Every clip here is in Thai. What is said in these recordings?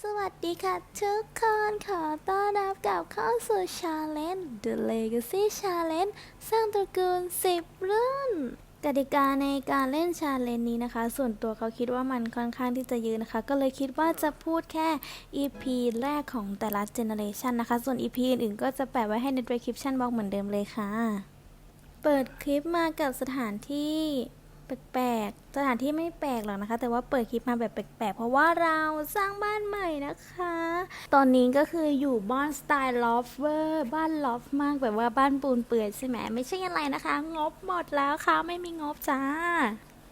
สวัสดีค่ะทุกคนขอต้อนรับกลับเข้าสู่ Challenge The Legacy Challenge สร้างตระกูล 10 รุ่น กติกาในการเล่น Challenge นี้นะคะ ส่วนตัวเขาคิดว่ามันค่อนข้างที่จะยอะนะคะ ก็เลยคิดว่าจะพูดแค่ EP แรกของแต่ละ Generation นะคะ ส่วน EP อื่นๆ ก็จะแปะไว้ให้ใน description box เหมือนเดิมเลยค่ะ เปิดคลิปมากับสถานที่ แปลกๆ สถานที่ไม่แปลกหรอกนะคะ แต่ว่าเปิดคลิปมาแบบแปลกๆ เพราะว่าเราสร้างบ้านใหม่นะคะ ตอนนี้ก็คืออยู่บ้านสไตล์ลอฟเวอร์บ้านลอฟมากแบบว่าบ้านปูนเปื่อยใช่ไหมไม่ใช่อะไรนะคะ งบหมดแล้วค่ะไม่มีงบจ้า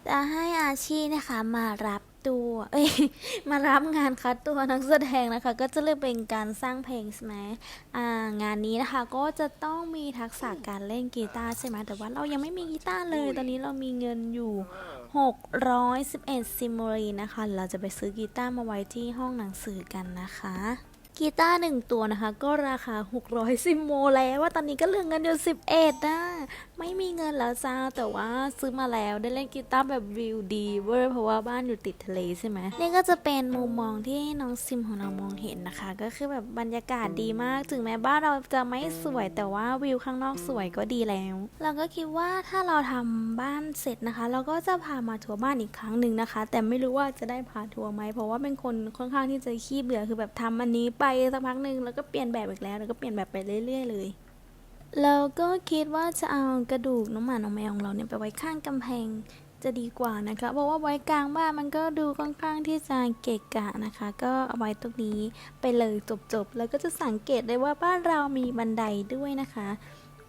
จะให้อาชีนะคะมารับ ตัว เอ้ย มารับงานคัดตัวนักแสดงนะคะ ก็จะเริ่มเป็นการสร้างเพลงใช่ไหมอ่างานนี้นะคะก็จะต้องมีทักษะการเล่นกีตาร์ใช่ไหมแต่ว่าเรายังไม่มีกีตาร์เลย ตอนนี้เรามีเงินอยู่ 611ซิมโมรีนะคะ เราจะไปซื้อกีตาร์มาไว้ที่ห้องหนังสือกันนะคะ กีตาร์หนึ่งตัวนะคะ ก็ราคา 600 ซิมโมแล้วว่าตอนนี้ก็เหลือเงินอยู่11นะ ไม่มีเงินแล้วจ้า แต่ว่าซื้อมาแล้วได้เล่นกีตาร์แบบวิวดีเวอร์เพราะว่าบ้านอยู่ติดทะเลใช่ไหมนี่ก็จะเป็นมุมมองที่น้องซิมของเรามองเห็นนะคะ ก็คือแบบบรรยากาศดีมาก ถึงแม้บ้านเราจะไม่สวยแต่ว่าวิวข้างนอกสวยก็ดีแล้ว เราก็คิดว่าถ้าเราทำบ้านเสร็จนะคะ เราก็จะพามาทัวร์บ้านอีกครั้งหนึ่งนะคะ แต่ไม่รู้ว่าจะได้พาทัวร์ไหมเพราะว่าเป็นคนค่อนข้างที่จะขี้เบื่อคือแบบทำอันนี้ไปสักพักหนึ่งแล้วก็เปลี่ยนแบบอีกแล้วแล้วก็เปลี่ยนแบบไปเรื่อย ๆ เลยเราก็คิดว่าจะเอากระดูกน้องหมาน้องแมวของเราเนี่ยไปไว้ข้างกำแพงจะดีกว่านะคะเพราะว่าไว้กลางบ้านมันก็ดูค่อนข้างที่จะเกะกะนะคะ ก็เอาไว้ตรงนี้ไปเลยจบๆแล้วก็จะสังเกตได้ว่าบ้านเรามีบันไดด้วยนะคะ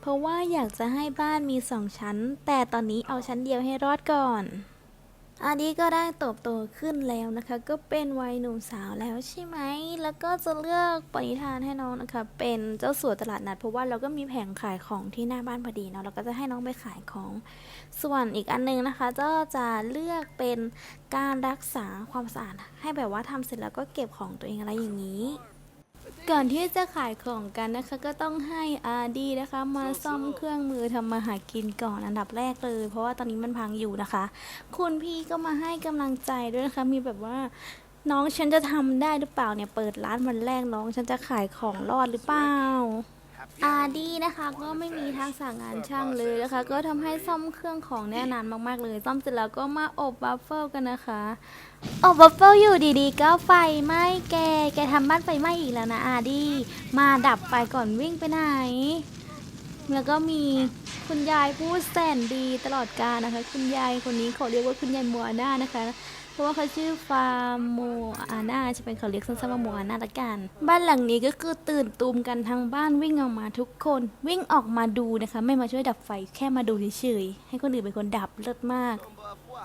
เพราะว่าอยากจะให้บ้านมีสองชั้น แต่ตอนนี้เอาชั้นเดียวให้รอดก่อน อันนี้ก็ได้โตบโตขึ้นแล้วนะคะ ก็เป็นวัยหนุ่มสาวแล้วใช่ไหม แล้วก็จะเลือกปณิธานให้น้องนะคะ เป็นเจ้าสัวตลาดนัดเพราะว่าเราก็มีแผงขายของที่หน้าบ้านพอดีเนาะเราก็จะให้น้องไปขายของ ส่วนอีกอันนึงนะคะ ก็จะเลือกเป็นการรักษาความสะอาดให้แบบว่าทำเสร็จแล้วก็เก็บของตัวเองอะไรอย่างนี้ ก่อนที่จะขายของกันนะคะ ก็ต้องให้อาดีนะคะ มาซ่อมเครื่องมือทำมาหากินก่อนอันดับแรกเลย เพราะว่าตอนนี้มันพังอยู่นะคะ คุณพี่ก็มาให้กำลังใจด้วยนะคะ มีแบบว่าน้องฉันจะทำได้หรือเปล่าเนี่ยเปิดร้านวันแรกน้องฉันจะขายของรอดหรือเปล่า อาดีนะคะก็ไม่มีทักษะงานช่างเลยนะคะ ก็ทำให้ซ่อมเครื่องของแน่นานมากๆเลย ซ่อมเสร็จแล้วก็มาอบบัฟเฟิลกันนะคะ อบบัฟเฟิลอยู่ดีๆ ก็ไฟไหม้แก แกทำบ้านไฟไหม้อีกแล้วนะอาดีมาดับไฟก่อนวิ่งไปไหน แล้วก็มีคุณยายพูดแสนดีตลอดกาลนะคะ คุณยายคนนี้ขาเรียกว่าคุณยายมัวหน้านะคะ เพราะว่าเขาชื่อฟาร์มโมอาน่าใช่ไหมเขาเรียกสั้นๆว่าโมอาน่าละกัน บ้านหลังนี้ก็คือตื่นตูมกันทั้งบ้านวิ่งออกมาทุกคน วิ่งออกมาดูนะคะ ไม่มาช่วยดับไฟแค่มาดูเฉยๆให้คนอื่นเป็นคนดับเลิศมาก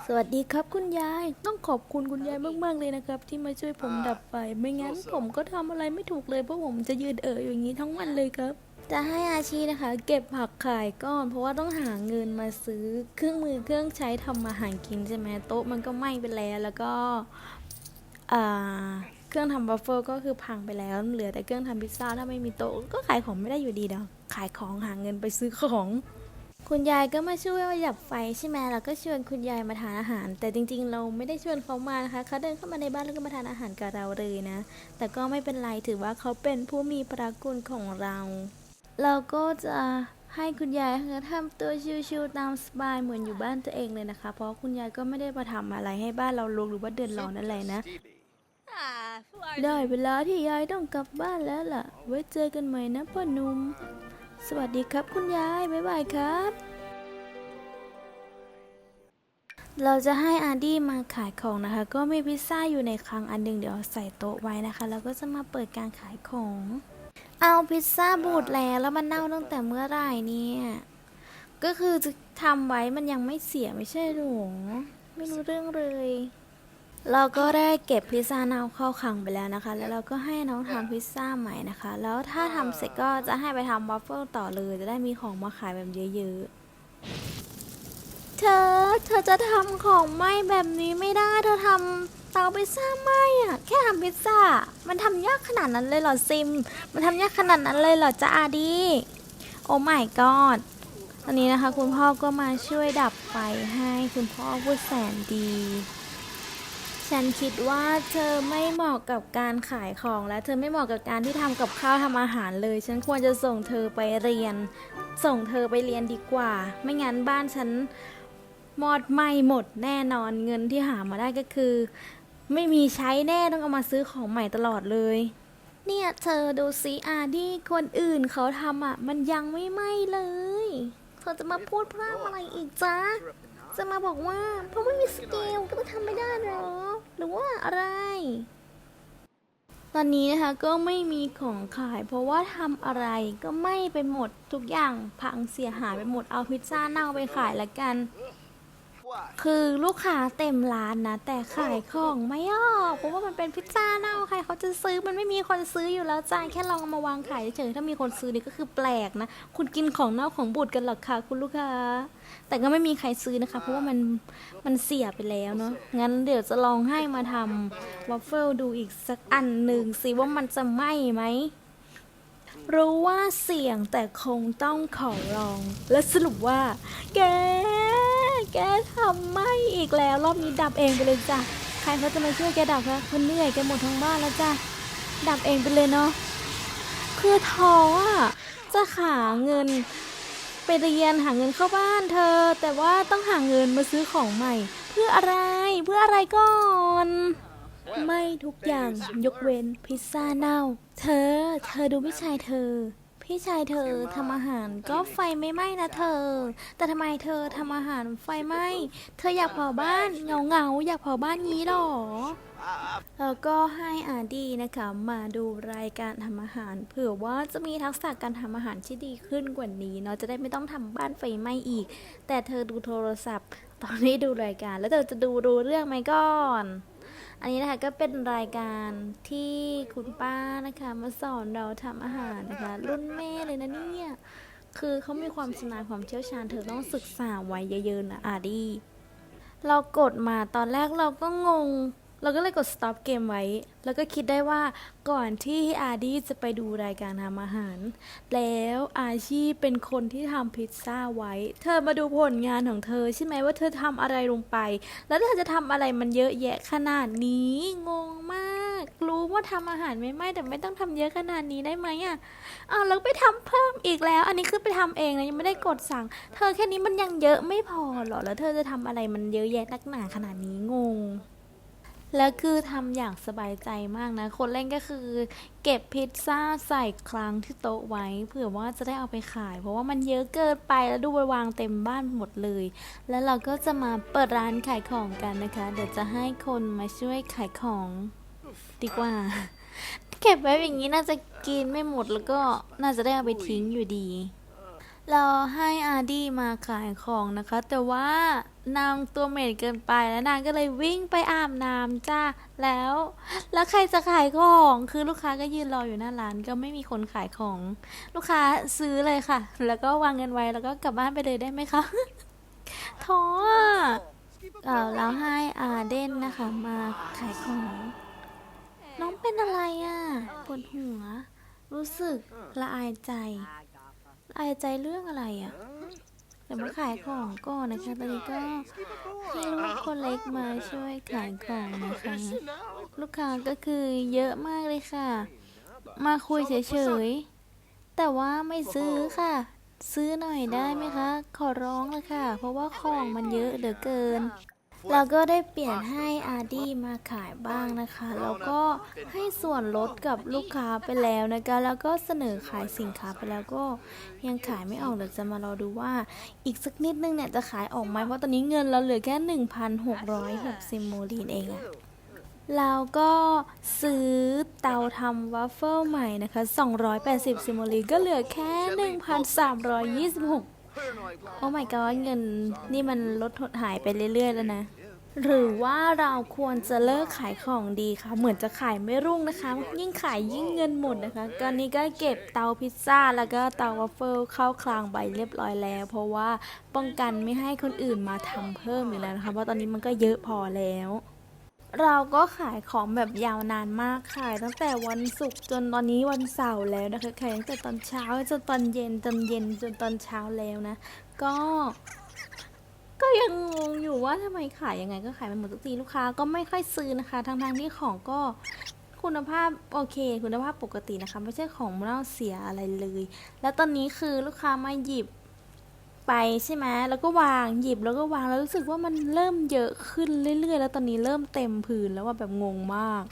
สวัสดีครับคุณยายต้องขอบคุณคุณยายมากๆเลยนะครับ ที่มาช่วยผมดับไฟไม่งั้นผมก็ทำอะไรไม่ถูกเลยเพราะผมจะยืนเอ่ออย่างนี้ทั้งวันเลยครับ จะให้อาชีนะคะ เก็บผักขายก่อน เพราะว่าต้องหาเงินมาซื้อเครื่องมือเครื่องใช้ทำมาหารกินใช่ไหมโต๊ะมันก็ไหม้ไปแล้วแล้วก็เครื่องทำบัฟเฟิลก็คือพังไปแล้ว เหลือแต่เครื่องทำพิซซ่าถ้าไม่มีโต๊ะก็ขายของไม่ได้อยู่ดีเดอกขายของหาเงินไปซื้อของคุณยายก็มาช่วยประหยัดไฟใช่ไหมเราก็ชวนคุณยายมาทานอาหาร แต่จริงๆ เราไม่ได้ชวนเขามานะคะ เขาเดินเข้ามาในบ้านแล้วก็มาทานอาหารกับเราเลยนะ แต่ก็ไม่เป็นไร ถือว่าเขาเป็นผู้มีพระคุณของเรา เราก็จะให้คุณยายทำตัวชิวๆตามสบายเหมือนอยู่บ้านตัวเองเลยนะคะ เพราะคุณยายก็ไม่ได้มาทำอะไรให้บ้านเราลกหรือว่าเดือดร้อนอะไรนะ ได้เวลาที่ยายต้องกลับบ้านแล้วล่ะ ไว้เจอกันใหม่นะพ่อหนุ่ม สวัสดีครับคุณยาย บ๊ายบายครับ เราจะให้อาร์ดี้มาขายของนะคะ ก็มีพิซซ่าอยู่ในคลังอันหนึ่งเดี๋ยวใส่โต๊ะไว้นะคะ แล้วก็จะมาเปิดการขายของ เอาพิซซ่าบูดแล้วแล้วมันเน่าตั้งแต่เมื่อไหร่เนี่ย ก็คือจะทำไว้มันยังไม่เสียไม่ใช่หรอไม่รู้เรื่องเลย เราก็ได้เก็บพิซซ่าเน่าเข้าคลังไปแล้วนะคะ แล้วเราก็ให้น้องทำพิซซ่าใหม่นะคะ แล้วถ้าทำเสร็จก็จะให้ไปทำวัฟเฟิลต่อเลย จะได้มีของมาขายแบบเยอะๆ เธอ เธอจะทำของไหม้แบบนี้ไม่ได้ เธอทำ เตาพิซซ่าไหม้อะแค่ทำพิซซ่า มันทำยากขนาดนั้นเลยเหรอซิม มันทำยากขนาดนั้นเลยเหรอจ้าอาดีโอ้ my god ตอนนี้นะคะ คุณพ่อก็มาช่วยดับไฟให้คุณพ่อผู้แสนดี ฉันคิดว่าเธอไม่เหมาะกับการขายของและเธอไม่เหมาะกับการที่ทำกับข้าวทำอาหารเลย ฉันควรจะส่งเธอไปเรียน ส่งเธอไปเรียนดีกว่า ไม่งั้นบ้านฉันมอดไหมหมดแน่นอนเงินที่หามาได้ก็คือ ไม่มีใช้แน่ต้องเอามาซื้อของใหม่ตลอดเลย เนี่ยเธอดูสิอาที่คนอื่นเขาทำอะ มันยังไม่ไหม้เลย เธอจะมาพูดพร่ำอะไรอีกจ๊ะ จะมาบอกว่า เพราะไม่มีสเกลก็ต้องทำไม่ได้หรอ หรือว่าอะไร ตอนนี้นะคะก็ไม่มีของขาย เพราะว่าทำอะไรก็ไม้ไปหมดทุกอย่างพังเสียหายไปหมดเอาพิซซ่าเน่าไปขายละกัน คือลูกค้าเต็มร้านนะ แต่ขายของไม่ออกเพราะว่ามันเป็นพิซซ่าเน่าใครเขาจะซื้อมันไม่มีคนซื้ออยู่แล้วจ้าแค่ลองเอามาวางขายเฉยๆถ้ามีคนซื้อนี่ก็คือแปลกนะ คุณกินของเน่าของบูดกันเหรอคะคุณลูกค้า แต่ก็ไม่มีใครซื้อนะคะ เพราะว่ามันมันเสียไปแล้วเนาะงั้นเดี๋ยวจะลองให้มาทำวัฟเฟิลดูอีกสักอันหนึ่งสิว่ามันจะไหม้ไหม รู้ว่าเสี่ยงแต่คงต้องขอลอง และสรุปว่า แก แกทำไม่อีกแล้ว รอบนี้ดับเองไปเลยจ้ะ ใครเขาจะมาช่วยแกดับคะคนเหนื่อยแกหมดทั้งบ้านแล้วจ้ะ ดับเองไปเลยเนาะคือท้ออะจะหาเงินไปเรียนหาเงินเข้าบ้านเธอ แต่ว่าต้องหาเงินมาซื้อของใหม่ เพื่ออะไรเพื่ออะไรก่อน ไม่ทุกอย่างยกเว้นพิซซ่าเน่า เธอ เธอดูพี่ชายเธอ พี่ชายเธอทำอาหารก็ไฟไม่ไหม้นะเธอ แต่ทำไมเธอทำอาหารไฟไหม้ เธออยากเผาบ้านเงาเงาๆอยากเผาบ้านงี้หรอ แล้วก็ให้อาดีนะคะมาดูรายการทำอาหาร เผื่อว่าจะมีทักษะการทำอาหารที่ดีขึ้นกว่านี้เนาะจะได้ไม่ต้องทำบ้านไฟไหม้อีก แต่เธอดูโทรศัพท์ ตอนนี้ดูรายการแล้วเธอจะดูรู้เรื่องไหมก่อน อันนี้นะคะก็เป็นรายการที่คุณป้านะคะมาสอนเราทำอาหารนะคะ รุ่นแม่เลยนะเนี่ยคือเขามีความชำนาญความเชี่ยวชาญเธอต้องศึกษาไว้เยอะๆนะอาดี เรากดมาตอนแรกเราก็งง เราก็เลยกด stop เกมไว้ แล้วก็คิดได้ว่าก่อนที่อาร์ดี้จะไปดูรายการทำอาหาร แล้วอาชีเป็นคนที่ทำพิซซ่าไว้ เธอมาดูผลงานของเธอใช่ไหมว่าเธอทำอะไรลงไป แล้วเธอจะทำอะไรมันเยอะแยะขนาดนี้ งงมาก รู้ว่าทำอาหารไม่ไม่แต่ไม่ต้องทำเยอะขนาดนี้ได้ไหมอะอ้าวแล้วไปทำเพิ่มอีกแล้ว อันนี้คือไปทำเองนะยังไม่ได้กดสั่ง เธอแค่นี้มันยังเยอะไม่พอหรอแล้วเธอจะทำอะไรมันเยอะแยะนักหนาขนาดนี้งง แล้วคือทำอย่างสบายใจมากนะ คนเล่นก็คือ เก็บพิซซ่าใส่คลังที่โต๊ะไว้เผื่อว่าจะได้เอาไปขาย เพราะว่ามันเยอะเกินไปแล้วดูไปวางเต็มบ้านหมดเลย แล้วเราก็จะมาเปิดร้านขายของกันนะคะ เดี๋ยวจะให้คนมาช่วยขายของดีกว่าเก็บไว้อย่างนี้น่าจะกินไม่หมดแล้วก็น่าจะได้เอาไปทิ้งอยู่ดี เราให้อาร์ดี้มาขายของนะคะ แต่ว่านางตัวเหม็นเกินไปแล้วนางก็เลยวิ่งไปอาบน้ำจ้าแล้ว แล้วใครจะขายของคือลูกค้าก็ยืนรออยู่หน้าร้านก็ไม่มีคนขายของ ลูกค้าซื้อเลยค่ะ แล้วก็วางเงินไว้แล้วก็กลับบ้านไปเลยได้ไหมคะท้อเอ่อแล้วให้อาเดนนะคะมาขายของ น้องเป็นอะไรอะปวดหัว รู้สึกละอายใจ อายใจเรื่องอะไรอะเดี๋ยวมาขายของก่อนนะคะ ตอนนี้ก็ให้ลูกคนเล็กมาช่วยขายของนะคะ ลูกค้าก็คือเยอะมากเลยค่ะ มาคุยเฉยๆ แต่ว่าไม่ซื้อค่ะ ซื้อหน่อยได้ไหมคะ ขอร้องเลยค่ะ เพราะว่าของมันเยอะเหลือเกิน เราก็ได้เปลี่ยนให้อาดีมาขายบ้างนะคะ แล้วก็ให้ส่วนลดกับลูกค้าไปแล้วนะคะ แล้วก็เสนอขายสินค้าไปแล้วก็ยังขายไม่ออกเดี๋ยวจะมารอดูว่า อีกสักนิดนึงเนี่ยจะขายออกไหมเพราะตอนนี้เงินเราเหลือแค่ 1,660โมลีนเองอะเราก็ซื้อเตาทำวัฟเฟิลใหม่นะคะ 280ซิโมลีก็เหลือแค่ 1,326 โอ้ my god เงินนี่มันลดหดหายไปเรื่อย ๆ แล้วนะ หรือว่าเราควรจะเลิกขายของดีคะเหมือนจะขายไม่รุ่งนะคะ ยิ่งขายยิ่งเงินหมดนะคะตอนนี้ก็เก็บเตาพิซซ่าแล้วก็เตาวัฟเฟิลเข้าคลางใบเรียบร้อยแล้ว เพราะว่าป้องกันไม่ให้คนอื่นมาทำเพิ่มอีกแล้วนะคะเพราะตอนนี้มันก็เยอะพอแล้ว เราก็ขายของแบบยาวนานมากขายตั้งแต่วันศุกร์จนตอนนี้วันเสาร์แล้วนะคะขายตั้งแต่ตอนเช้าจนตอนเย็นจนเย็นจนตอนเช้าแล้วนะ ก็ ก็ยังงงอยู่ว่าทำไมขายยังไงก็ขายไม่หมดทุกทีลูกค้าก็ไม่ค่อยซื้อนะคะทั้งทงๆที่ของก็คุณภาพโอเค คุณภาพปกตินะคะ ไม่ใช่ของเน่าเสียอะไรเลย แล้วตอนนี้คือลูกค้ามาหยิบ ไปใช่ไหมแล้วก็วางหยิบแล้วก็วางแล้วรู้สึกว่ามันเริ่มเยอะขึ้นเรื่อยๆ แล้วตอนนี้เริ่มเต็มพื้นแล้วว่าแบบงงมาก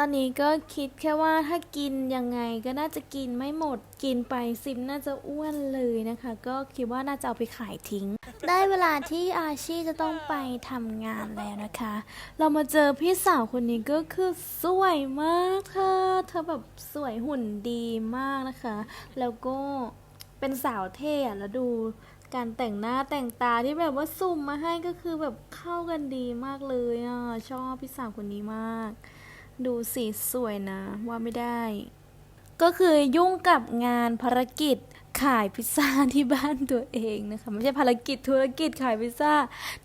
ตอนนี้ก็คิดแค่ว่าถ้ากินยังไงก็น่าจะกินไม่หมดกินไปซิมน่าจะอ้วนเลยนะคะ ก็คิดว่าน่าจะเอาไปขายทิ้ง ได้เวลาที่อาชีจะต้องไปทำงานแล้วนะคะ เรามาเจอพี่สาวคนนี้ก็คือสวยมากเธอเธอแบบสวยหุ่นดีมากนะคะ แล้วก็เป็นสาวเท่แล้วดู การแต่งหน้าแต่งตาที่แบบว่าสุ่มมาให้ก็คือแบบเข้ากันดีมากเลยอะชอบพี่สาวคนนี้มาก ดูสีสวยนะว่าไม่ได้ ก็คือยุ่งกับงานภารกิจขายพิซซ่าที่บ้านตัวเองนะคะไม่ใช่ภารกิจธุรกิจขายพิซซ่า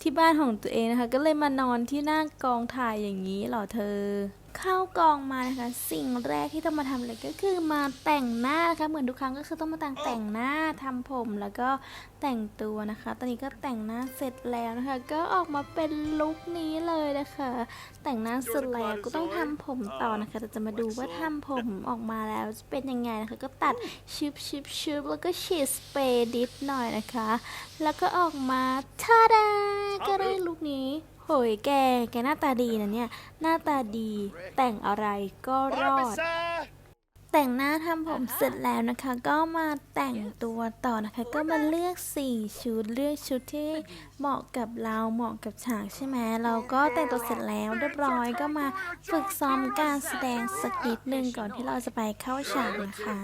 ที่บ้านของตัวเองนะคะ ก็เลยมานอนที่หน้ากองถ่ายอย่างนี้เหรอเธอ เข้ากองมานะคะ สิ่งแรกที่ต้องมาทำเลยก็คือมาแต่งหน้านะคะ เหมือนทุกครั้งก็คือต้องมาแต่งแต่งหน้าทำผมแล้วก็แต่งตัวนะคะ ตอนนี้ก็แต่งหน้าเสร็จแล้วนะคะ ก็ออกมาเป็นลุคนี้เลยนะคะ แต่งหน้าเสร็จแล้วก็ต้องทำผมต่อนะคะแต่จะมาดูว่าทำผมออกมาแล้วจะเป็นยังไงนะคะ ก็ตัดชิบชิบชิบแล้วก็ฉีดสเปรย์ดิดหน่อยนะคะ แล้วก็ออกมาทาดาก็ได้ลุคนี้ โหยแก แกหน้าตาดีนะเนี่ย หน้าตาดีแต่งอะไรก็รอด แต่งหน้าทำผมเสร็จแล้วนะคะ ก็มาแต่งตัวต่อนะคะ ก็มาเลือกสีชุดเลือกชุดที่เหมาะกับเราเหมาะกับฉากใช่ไหมเราก็แต่งตัวเสร็จแล้วเรียบร้อยก็มาฝึกซ้อมการแสดงสักนิดหนึ่งก่อนที่เราจะไปเข้าฉากนะคะ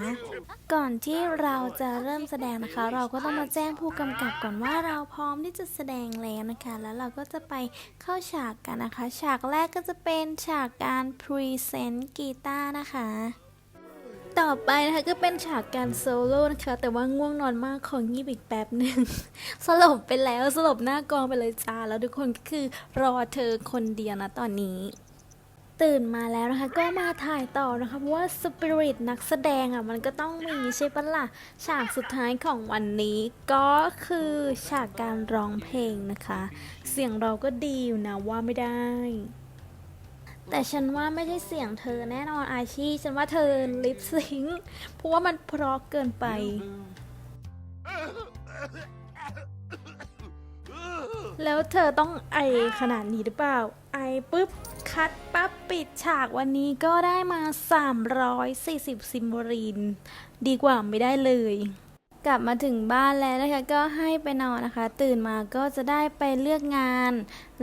ก่อนที่เราจะเริ่มแสดงนะคะ เราก็ต้องมาแจ้งผู้กำกับก่อนว่าเราพร้อมที่จะแสดงแล้วนะคะ แล้วเราก็จะไปเข้าฉากกันนะคะ ฉากแรกก็จะเป็นฉากการพรีเซนต์กีตาร์นะคะ ต่อไปนะคะก็เป็นฉากการโซโล่นะคะ แต่ว่าง่วงนอนมากของงีบอีกแป๊บหนึ่ง สลบไปแล้วสลบหน้ากองไปเลยจ้า แล้วทุกคนก็คือรอเธอคนเดียวนะตอนนี้ ตื่นมาแล้วนะคะ ก็มาถ่ายต่อนะคะเพราะว่าสปิริตนักแสดงอะมันก็ต้องมีใช่ปะล่ะ ฉากสุดท้ายของวันนี้ก็คือฉากการร้องเพลงนะคะ เสียงเราก็ดีอยู่นะว่าไม่ได้ แต่ฉันว่าไม่ใช่เสียงเธอแน่นอนอาชีฉันว่าเธอลิปซิงค์เพราะว่ามันเพราะเกินไป แล้วเธอต้องไอขนาดนี้หรือเปล่า ไอปุ๊บ คัดปั๊บปิดฉากวันนี้ก็ได้มา 340ซิมโบรีนดีกว่าไม่ได้เลย กลับมาถึงบ้านแล้วนะคะ ก็ให้ไปนอนนะคะ ตื่นมาก็จะได้ไปเลือกงาน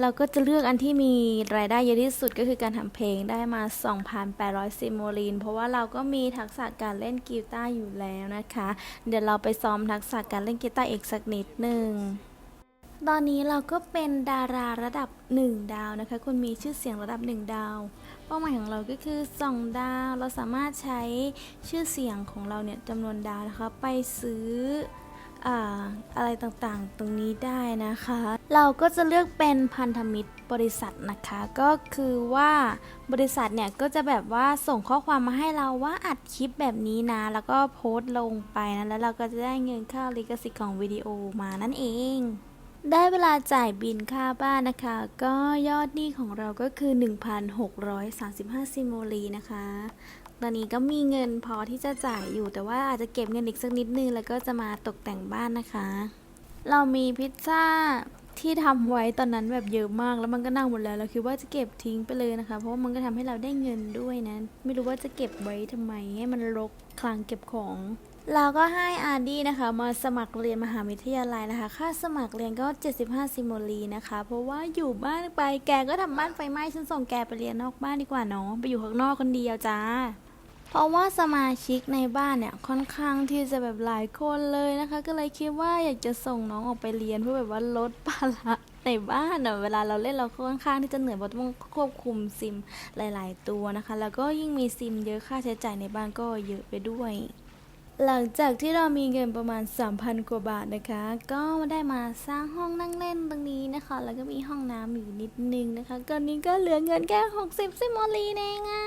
เราก็จะเลือกอันที่มีรายได้เยอะที่สุดก็คือการทำเพลงได้มา 2,800ซิมโบรีน เพราะว่าเราก็มีทักษะการเล่นกีตาร์อยู่แล้วนะคะ เดี๋ยวเราไปซ้อมทักษะการเล่นกีตาร์อีกสักนิดหนึ่งตอนนี้เราก็เป็นดาราระดับ 1 ดาวนะคะ คุณมีชื่อเสียงระดับ 1 ดาว เป้าหมายของเราก็คือ 2 ดาว เราสามารถใช้ชื่อเสียงของเราเนี่ยจำนวนดาวนะคะไปซื้ออ่าอะไรต่างๆ ตรงนี้ได้นะคะ เราก็จะเลือกเป็นพันธมิตรบริษัทนะคะ ก็คือว่าบริษัทเนี่ยก็จะแบบว่าส่งข้อความมาให้เราว่าอัดคลิปแบบนี้นะ แล้วก็โพสต์ลงไปนะ แล้วเราก็จะได้เงินค่าลิขสิทธิ์ของวิดีโอมานั่นเอง ได้เวลาจ่ายบินค่าบ้านนะคะ ก็ยอดหนี้ของเราก็คือ 1,635ซิโมลีนะคะ ตอนนี้ก็มีเงินพอที่จะจ่ายอยู่แต่ว่าอาจจะเก็บเงินอีกสักนิดนึง แล้วก็จะมาตกแต่งบ้านนะคะ เรามีพิซซ่าที่ทำไว้ตอนนั้นแบบเยอะมากแล้วมันก็เน่าหมดแล้วเราคิดว่าจะเก็บทิ้งไปเลยนะคะ เพราะว่ามันก็ทำให้เราได้เงินด้วยนะ ไม่รู้ว่าจะเก็บไว้ทำไมให้มันรกคลังเก็บของ เราก็ให้อาร์ดี้นะคะมาสมัครเรียนมหาวิทยาลัยนะคะ ค่าสมัครเรียนก็ 75 ซิโมลีนะคะ เพราะว่าอยู่บ้านไปแกก็ทำบ้านไฟไหม้ฉันส่งแกไปเรียนนอกบ้านดีกว่าเนาะไปอยู่ข้างนอกคนเดียวจ้า เพราะว่าสมาชิกในบ้านเนี่ยค่อนข้างที่จะแบบหลายคนเลยนะคะ ก็เลยคิดว่าอยากจะส่งน้องออกไปเรียนเพื่อแบบว่าลดภาระในบ้านเนอะเวลาเราเล่นเราค่อนข้างที่จะเหนื่อยเพราะต้องควบคุมซิมหลาย ๆ ตัวนะคะ แล้วก็ยิ่งมีซิมเยอะค่าใช้จ่ายในบ้านก็เยอะไปด้วย หลังจากที่เรามีเงินประมาณ 3,000 กว่าบาทนะคะ ก็ได้มาสร้างห้องนั่งเล่นตรงนี้นะคะ แล้วก็มีห้องน้ำอยู่นิดนึงนะคะตอนนี้ก็เหลือเงินแค่ 60 ซิมอลีเองอะ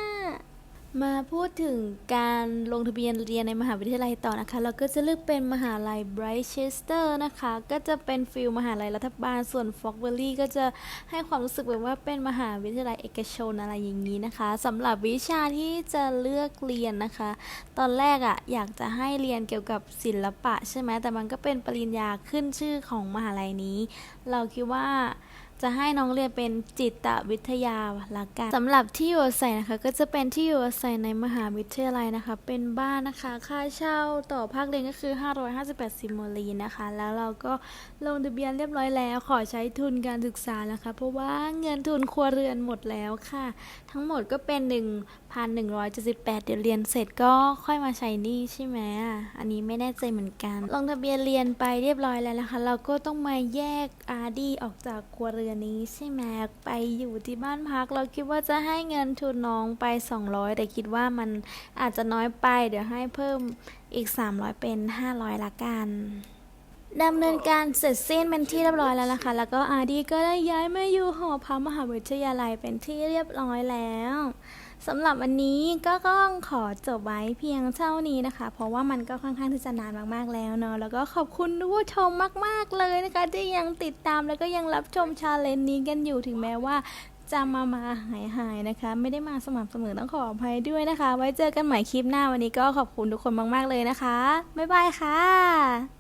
มาพูดถึงการลงทะเบียนเรียนในมหาวิทยาลัยต่อนะคะ เราก็จะเลือกเป็นมหาลัย Brightchester นะคะ ก็จะเป็นฟิลมหาลัยรัฐบาล ส่วน f o g v a l l e y ก็จะให้ความรู้สึกแบบว่าเป็นมหาวิทยาลัยเอกชนอะไรอย่างนี้นะคะสำหรับวิชาที่จะเลือกเรียนนะคะ ตอนแรกอะ่ะอยากจะให้เรียนเกี่ยวกับศิลปะใช่ไหมแต่มันก็เป็นปริญญาขึ้นชื่อของมหาลัยนี้ เราคิดว่า จะให้น้องเรียนเป็นจิตวิทยาละกันสำหรับที่อยู่อาศัยนะคะ ก็จะเป็นที่อยู่อาศัยในมหาวิทยาลัยนะคะ เป็นบ้านนะคะ ค่าเช่าต่อภาคเรียนก็คือ 558ซิมโมลีนะคะ แล้วเราก็ลงทะเบียนเรียบร้อยแล้วขอใช้ทุนการศึกษานะคะ เพราะว่าเงินทุนครัวเรือนหมดแล้วค่ะ ทั้งหมดก็เป็น1,178เดี๋ยวเรียนเสร็จก็ค่อยมาใช้นี้ใช่ไหมอะอันนี้ไม่แน่ใจเหมือนกัน ลงทะเบียนเรียนไปเรียบร้อยแล้วนะคะ เราก็ต้องมาแยกอาร์ดีออกจากครัวเรือนนี้ใช่ไหมไปอยู่ที่บ้านพัก เราคิดว่าจะให้เงินทุนน้องไป200แต่คิดว่ามันอาจจะน้อยไป เดี๋ยวให้เพิ่มอีก300เป็น500ละกันดำเนินการเสร็จสิ้นเป็นที่เรียบร้อยแล้วนะคะ แล้วก็อาร์ดีก็ได้ย้ายมาอยู่หอพักมหาวิทยาลัยเป็นที่เรียบร้อยแล้ว สำหรับวันนี้ก็ต้องขอจบไว้เพียงเท่านี้นะคะ เพราะว่ามันก็ค่อนข้างที่จะนานมากๆแล้วเนาะแล้วก็ขอบคุณผู้ชมมากๆเลยนะคะ ที่ยังติดตามแล้วก็ยังรับชมชาเลนจ์นี้กันอยู่ถึงแม้ว่าจะมามาหายหายๆนะคะ ไม่ได้มาสม่ำเสมอต้องขออภัยด้วยนะคะ ไว้เจอกันใหม่คลิปหน้าวันนี้ก็ขอบคุณทุกคนมาก ๆเลยนะคะบ๊ายบายค่ะ